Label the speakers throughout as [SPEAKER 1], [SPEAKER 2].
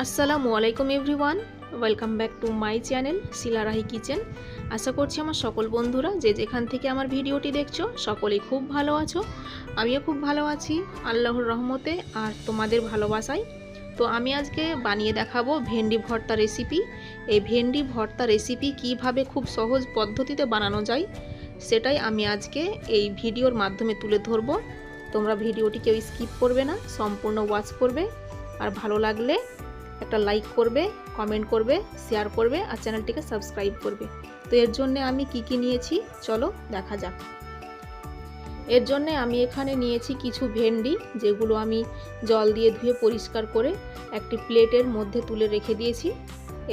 [SPEAKER 1] আসসালামু আলাইকুম everyone, welcome back to my channel Shilarahi kitchen. আশা করছি আমার সকল বন্ধুরা যে যেখান থেকে আমার ভিডিওটি দেখছ, সকলেই খুব ভালো আছো, আমিও খুব ভালো আছি, আল্লাহর রহমতে আর তোমাদের ভালোবাসায়। তো আমি আজকে বানিয়ে দেখাবো ভেন্ডি ভর্তা রেসিপি। এই ভেন্ডি ভর্তা রেসিপি কীভাবে খুব সহজ পদ্ধতিতে বানানো যায়, সেটাই আমি আজকে এই ভিডিওর মাধ্যমে তুলে ধরবো। তোমরা ভিডিওটি কেউ স্কিপ করবে না, সম্পূর্ণ ওয়াচ করবে। আর ভালো লাগলে একটা লাইক করবে কমেন্ট করবে শেয়ার করবে আর চ্যানেলটিকে সাবস্ক্রাইব করবে। তো এর জন্য আমি কি কি নিয়েছি? চলো দেখা যাক। এর জন্য আমি এখানে নিয়েছি কিছু ভেন্ডি, যেগুলো আমি জল দিয়ে ধুয়ে পরিষ্কার করে একটি প্লেটের মধ্যে তুলে রেখে দিয়েছি।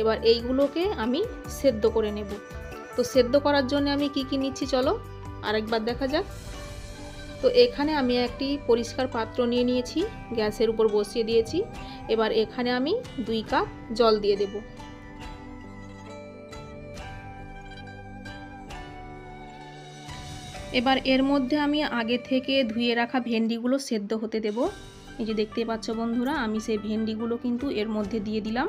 [SPEAKER 1] এবার এইগুলোকে আমি সেদ্ধ করে নেব। তো সেদ্ধ করার জন্য আমি কি কি নিচ্ছি চলো? আরেকবার দেখা যাক। তো এখানে আমি একটি পরিষ্কার পাত্র নিয়ে নিয়েছি, গ্যাসের উপর বসিয়ে দিয়েছি। এবার এখানে আমি দুই কাপ জল দিয়ে দেব। এবার এর মধ্যে আমি আগে থেকে ধুয়ে রাখা ভেন্ডিগুলো সেদ্ধ হতে দেব। এই যে দেখতে পাচ্ছ বন্ধুরা, আমি সেই ভেন্ডিগুলো কিন্তু এর মধ্যে দিয়ে দিলাম।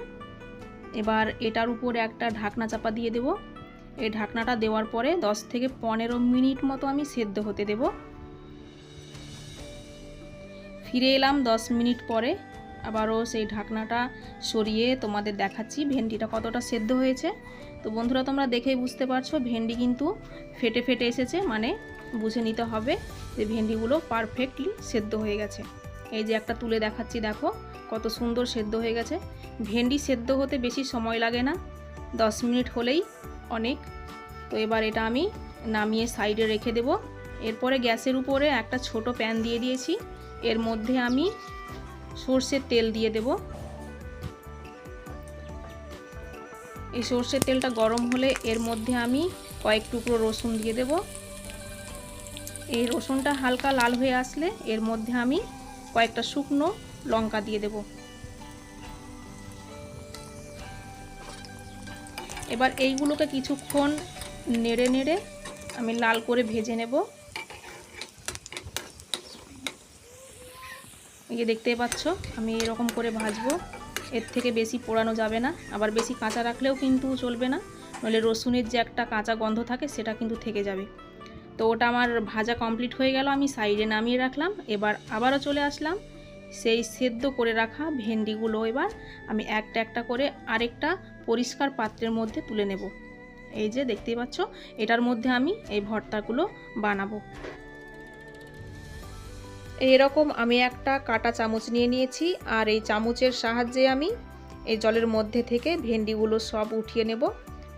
[SPEAKER 1] এবার এটার উপরে একটা ঢাকনা চাপা দিয়ে দেব। এই ঢাকনাটা দেওয়ার পরে 10 থেকে পনেরো মিনিট মতো আমি সেদ্ধ হতে দেবো। ফিরে এলাম দশ মিনিট পরে। আবারও সেই ঢাকনাটা সরিয়ে তোমাদের দেখাচ্ছি ভেন্ডিটা কতটা সেদ্ধ হয়েছে। তো বন্ধুরা, তোমরা দেখেই বুঝতে পারছ ভেন্ডি কিন্তু ফেটে ফেটে এসেছে মানে বুঝে নিতে হবে যে ভেন্ডিগুলো পারফেক্টলি সেদ্ধ হয়ে গেছে। এই যে একটা তুলে দেখাচ্ছি, দেখো কত সুন্দর সেদ্ধ হয়ে গেছে। ভেন্ডি সেদ্ধ হতে বেশি সময় লাগে না, দশ মিনিট হলেই অনেক। তো এবার এটা আমি নামিয়ে সাইডে রেখে দেব। এরপরে গ্যাসের উপরে একটা ছোট প্যান দিয়ে দিয়েছি। এর মধ্যে আমি সর্ষের তেল দিয়ে দেব। এই সর্ষের তেলটা গরম হলে এর মধ্যে আমি কয়েক টুকরো রসুন দিয়ে দেব। এই রসুনটা হালকা লাল হয়ে আসলে এর মধ্যে আমি কয়েকটা শুকনো লঙ্কা দিয়ে দেব। এবার এইগুলোকে কিছুক্ষণ নেড়ে নেড়ে আমি লাল করে ভেজে নেব। এই যে দেখতেই পাচ্ছ, আমি এরকম করে ভাজবো। এর থেকে বেশি পোড়ানো যাবে না। আবার বেশি কাঁচা রাখলেও কিন্তু চলবে না। নইলে রসুনের যে একটা কাঁচা গন্ধ থাকে, সেটা কিন্তু থেকে যাবে। তো ওটা আমার ভাজা কমপ্লিট হয়ে গেল, আমি সাইডে নামিয়ে রাখলাম। এবার আবারও চলে আসলাম। সেই সেদ্ধ করে রাখা ভেন্ডিগুলো এবার আমি একটা একটা করে আরেকটা পরিষ্কার পাত্রের মধ্যে তুলে নেব। এই যে দেখতেই পাচ্ছ, এটার মধ্যে আমি এই ভর্তাগুলো বানাবো। এরকম আমি একটা কাটা চামচ নিয়ে নিয়েছি, আর এই চামচের সাহায্যে আমি এই জলের মধ্যে থেকে ভেন্ডিগুলো সব উঠিয়ে নেব।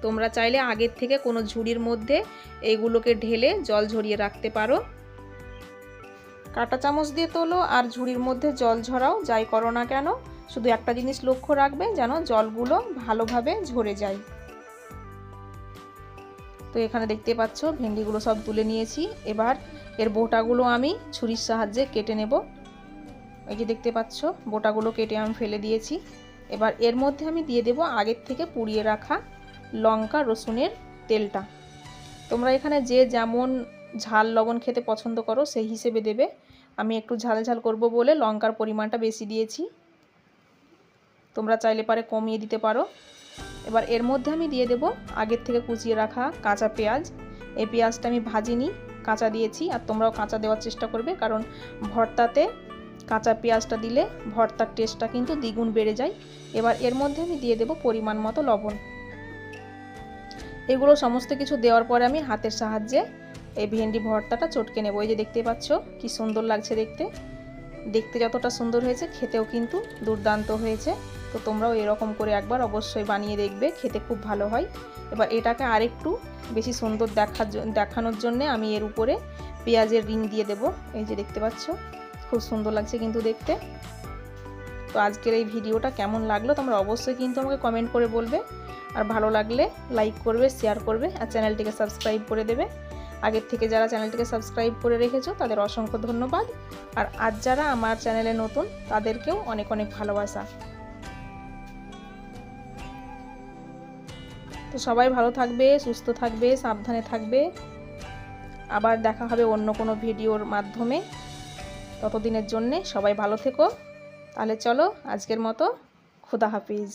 [SPEAKER 1] তোমরা চাইলে আগের থেকে কোনো ঝুড়ির মধ্যে এইগুলোকে ঢেলে জল ঝরিয়ে রাখতে পারো। কাটা চামচ দিয়ে তোলো, আর ঝুড়ির মধ্যে জল ঝরাও, যাই করো না কেন। শুধু একটা জিনিস লক্ষ্য রাখবে, যেন জলগুলো ভালোভাবে ঝরে যায়। তো এখানে দেখতে পাচ্ছ, ভেন্ডিগুলো সব তুলে নিয়েছি। এবার এর বোটাগুলো আমি ছুরির সাহায্যে কেটে নেব। এই যে দেখতে পাচ্ছ, বোটাগুলো কেটে আমি ফেলে দিয়েছি। এবার এর মধ্যে আমি দিয়ে দেব আগের থেকে পুড়িয়ে রাখা লঙ্কা রসুনের তেলটা। তোমরা এখানে যে যেমন ঝাল লবণ খেতে পছন্দ করো, সেই হিসেবে দেবে। আমি একটু ঝাল ঝাল করব বলে লঙ্কার পরিমাণটা বেশি দিয়েছি। তোমরা চাইলে পারে কমিয়ে দিতে পারো। এবার এর মধ্যে আমি দিয়ে দেব আগের থেকে কুচিয়ে রাখা কাঁচা পেঁয়াজ। এই পেঁয়াজটা আমি ভাজিনি। কাঁচা দিয়েছি আর তোমরাও কাঁচা দেওয়ার চেষ্টা করবে, কারণ ভর্তাতে কাঁচা পেঁয়াজটা দিলে ভর্তার টেস্টটা কিন্তু দ্বিগুণ বেড়ে যায়। এবার এর মধ্যে আমি দিয়ে দেব পরিমাণ মতো লবণ। এগুলো সমস্ত কিছু দেওয়ার পরে আমি হাতের সাহায্যে এই ভেন্ডি ভর্তাটা চটকে নেব। এই যে দেখতে পাচ্ছ, কি সুন্দর লাগছে দেখতে। দেখতে যতটা সুন্দর হয়েছে, খেতেও কিন্তু দুর্দান্ত হয়েছে। তো তোমরাও এরকম করে একবার অবশ্যই বানিয়ে দেখবে, খেতে খুব ভালো হয়। এবার এটাকে আরেকটু বেশি সুন্দর দেখার দেখানোর জন্যে আমি এর উপরে পেঁয়াজের রিং দিয়ে দেব। এই যে দেখতে পাচ্ছ, খুব সুন্দর লাগছে কিন্তু দেখতে। তো আজকের এই ভিডিওটা কেমন লাগল তোমরা অবশ্যই কিন্তু আমাকে কমেন্ট করে বলবে। আর ভালো লাগলে লাইক করবে, শেয়ার করবে, আর চ্যানেলটিকে সাবস্ক্রাইব করে দেবে। আগের থেকে যারা চ্যানেলটিকে সাবস্ক্রাইব করে রেখেছো, তাদের অসংখ্য ধন্যবাদ। আর আজ যারা আমার চ্যানেলে নতুন, তাদেরকেও অনেক অনেক ভালোবাসা। তো সবাই ভালো থাকবে, সুস্থ থাকবে, সাবধানে থাকবে। আবার দেখা হবে অন্য কোনো ভিডিওর মাধ্যমে। ততদিনের জন্যে সবাই ভালো থেকো। তাহলে চলো আজকের মতো,
[SPEAKER 2] খুদা হাফিজ।